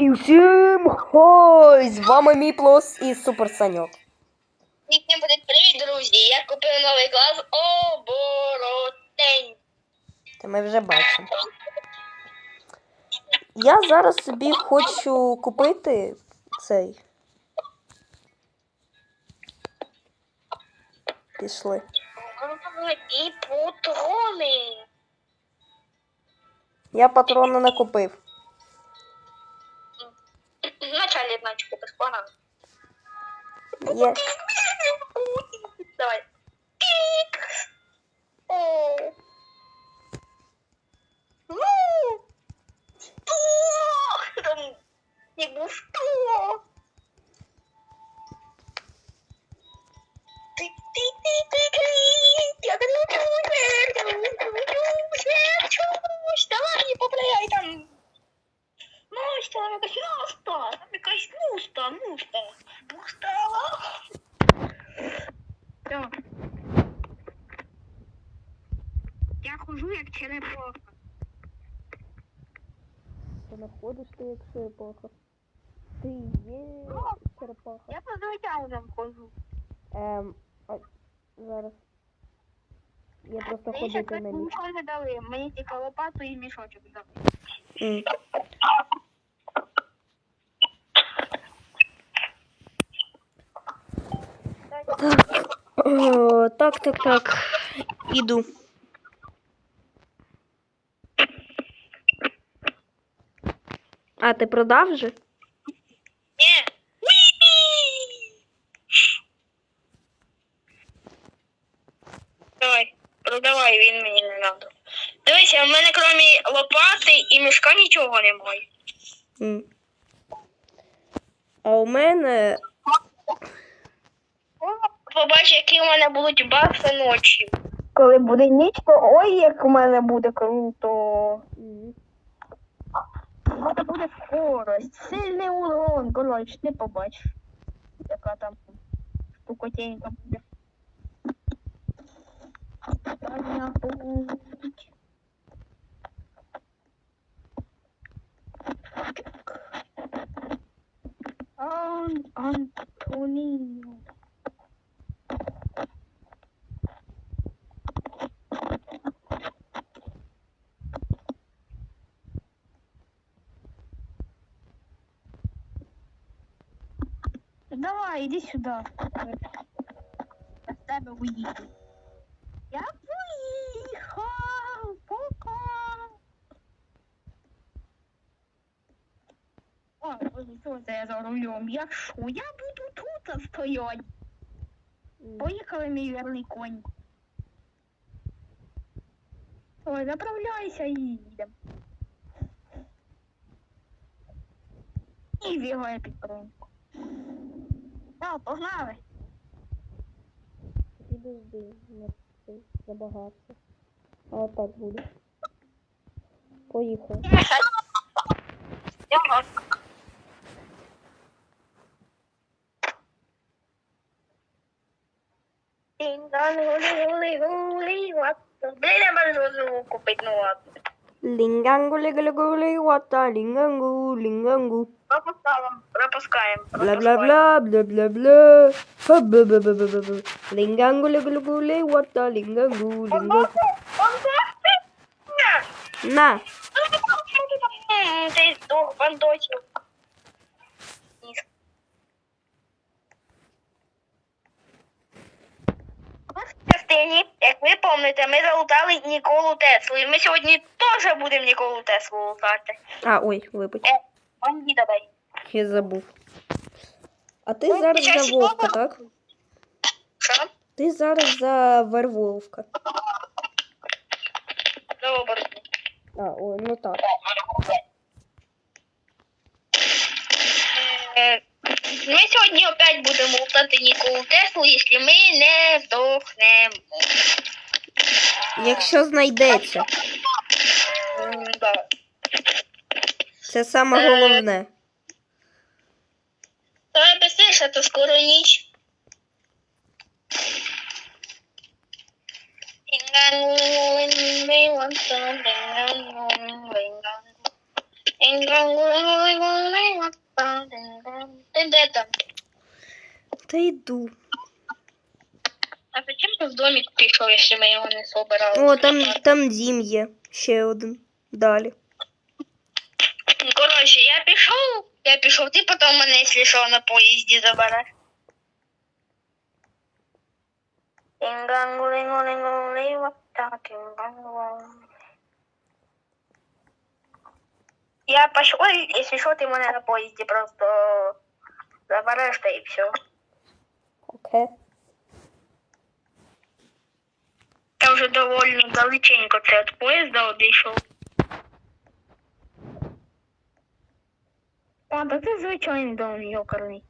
І всім хой! З вами Міплос і Супер Саньок. Всім буде привіт, друзі! Я купив новий клас оборотень. Та ми вже бачимо. Я зараз собі хочу купити цей. Пішли. І патрони. Я патрони не купив. Є. Давай. О. Ну. Хожу як черепаха. Ти не ходиш ти як черепаха. Ти є черепаха. Я по звичайному хожу. Ем, ой, зараз. Я просто Мені ще ходити не міг. нічого не дали. Мені тільки лопату і мішочок дали. М. О, Так, так, так. Іду. А, ти продав вже? Ні. Давай, продавай, він мені не надо. Дивися, в мене крім лопати і мішка нічого немає. М. А у мене. Побач, які у мене будуть бафи ночі. Коли буде ніч, то ой, як у мене буде круто. Буде скорость, сильний урон, коротше, ти побачиш. Яка там штукотенька буде. Таня путь. Ан Антоніо. Давай, иди сюда. Я с тебе уїду. Я поїхав. Пока. О, що це я за рулем? Я що? Я буду тут стоять. М. Поїхали, мій вірний конь. Ой, заправляйся і їдемо. І бігає підтримку. Так, погнали. Підожди, не це забагато. А отак буде. Поїхав. Блин, я можу купити, ну ладно. Лінгангу лігалігулі вата лінгангу лінгангу. Пропускаємо, пропускаємо. Бла бла бла бла бла бла. Ха бла бла бла бла бла бла. Лінгангу лігалігулі вата лінгангу лінгангу. На. Ти здох, бандочив. В частині, як ви пам'ятаєте, ми залутали Ніколу Теслу. І ми сьогодні теж будемо Ніколу Теслу лутати. А, ой, вибач. Бандіда дай. Я забув. А ти Ну, зараз за вовка, так? Що? Ти зараз за вервовка. Добре. А, ой, ну так. Е, Ми сьогодні опять будемо лутати Ніколу Теслу, якщо ми не здохнемо. Якщо знайдеться. Це саме головне. Давай быстрее, а то скоро ніч. Ти де там? Та йду. А зачем ти в домик пішов, якщо ми його не собирали? О, там, там дім є. Ще один. Далі. Ну, Коротше, я пішов, я пішов, ти потім мене, якщо що, на поїзді забереш. Я пошел, если что, ты меня на поезде просто заберешь, да и все. Окей. Я вже довольно далеченько це від поїзда А, так це звичайний дом йокарний.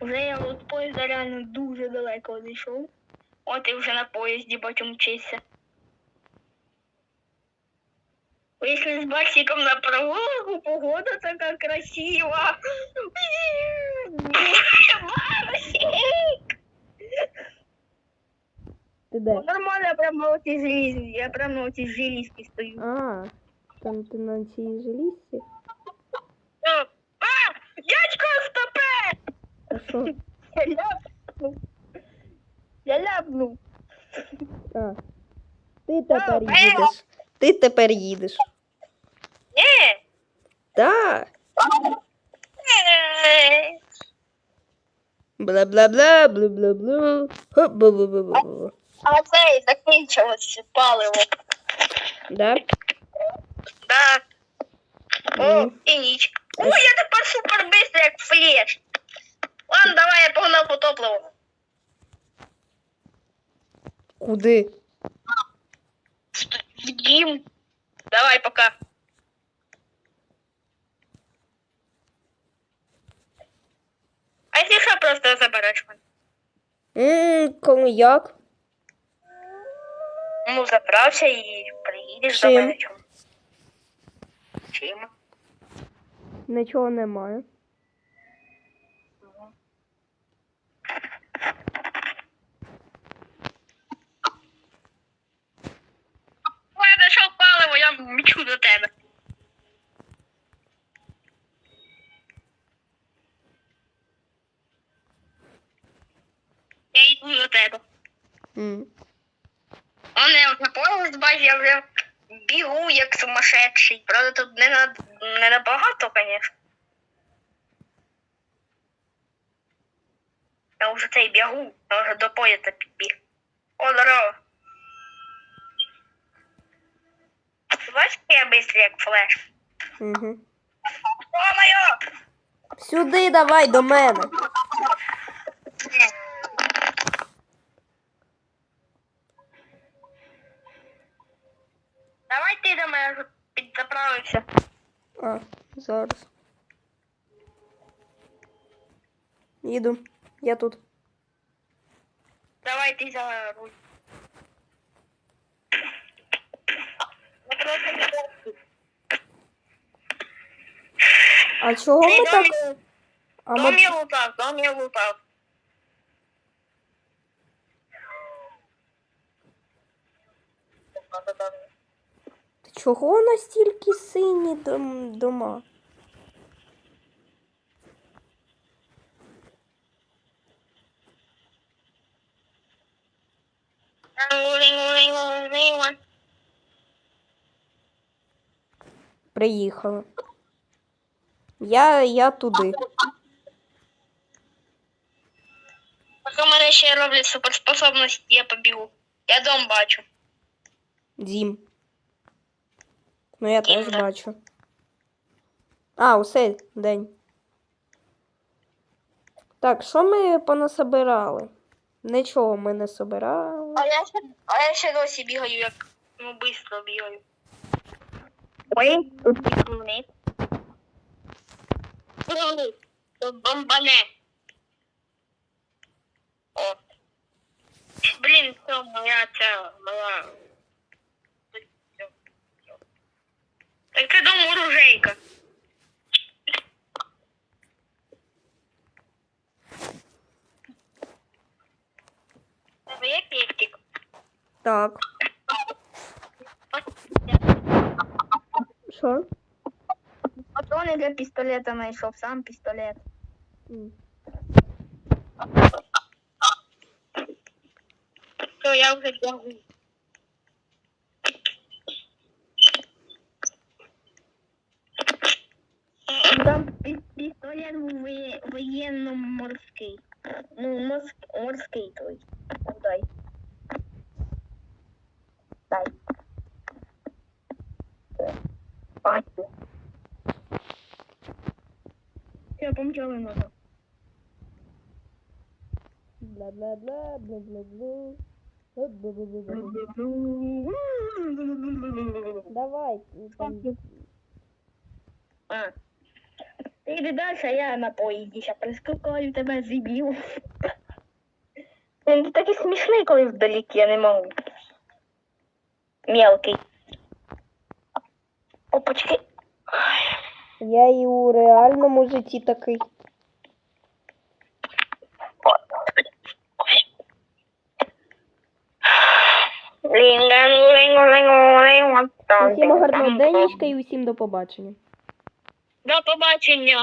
Вже я від поїзда реально дуже далеко одійшов. От і вже на поїзді бачу мчися. Вийшли з Барсиком на прогулку, погода така красива. Барсик! Ти де? Нормально, я прям на оцій желізі, я прям на оцій желізці стою. А, там ти на цій желізці? Що? Я ляпнув. Я ляпнув. А. Ти тепер А, їдеш. Ти тепер їдеш. Ні. Так. Бла-бла-бла, бла-бла-бла. Хоп, бла-бла-бла-бла. А це і закінчилось паливо. Да? Да. О, і ніч. О, я тепер супер бистро, як флеш. Ладно, давай, я погнав по топливу. Куди? В дім. Давай, пока. А якщо що, просто забереш мене? Ммм, коли як? Ну, заправся і приїдеш Чим? до мене. Чому? Чим? Нічого немає. Я знайшов паливо, я до тебе. Я йду до тебе. М. Он я вже поїзд бачу, я вже бігу як сумасшедший. Правда, тут не, на, не набагато, звісно. Я вже цей бігу, я вже до поїзда підбіг. О, здорово. Ти я быстрый, як флеш. Угу. О! Сюди давай до мене. Давай ти до мене підзаправився. А, зараз. Їду. Я тут. Давай ти за руль. Я просто не бачу. А чого ми дом так? я- А ми... я лутав, дом я лутав. Чого настільки сині дом... дома? Приїхали. Я, я туди. Поки в мене ще роблять суперспособності, я побігу. Я дом бачу. Дім. Ну я теж да. бачу. А, усе день. Так, що ми понасобирали? Нічого ми не собирали. А я ще, а я ще досі бігаю, як ну швидко бігаю. Ой, тут бігуни. Тут бомбане. О. Блін, це моя ця мала. Так це дом оружейка. Тебе є пестик? Так. Що? Патрони для пістолета знайшов, сам пістолет. М. Все, я вже бігу. Там пі- пістолет воєнно-морський. Ну, морськ, морський той. Дай. Дай. Бачу. Все, помчали назад. Бла-бла-бла, бла-бла-бла. Давай, А. Ти йди далі, а я на поїзді ще прискакаю тебе зіб'ю. Він такий смішний, коли вдалекі, я не можу. Мелкий. Опачки. Я і у реальному житті такий. Усім гарного денечка і усім до побачення. До побачення.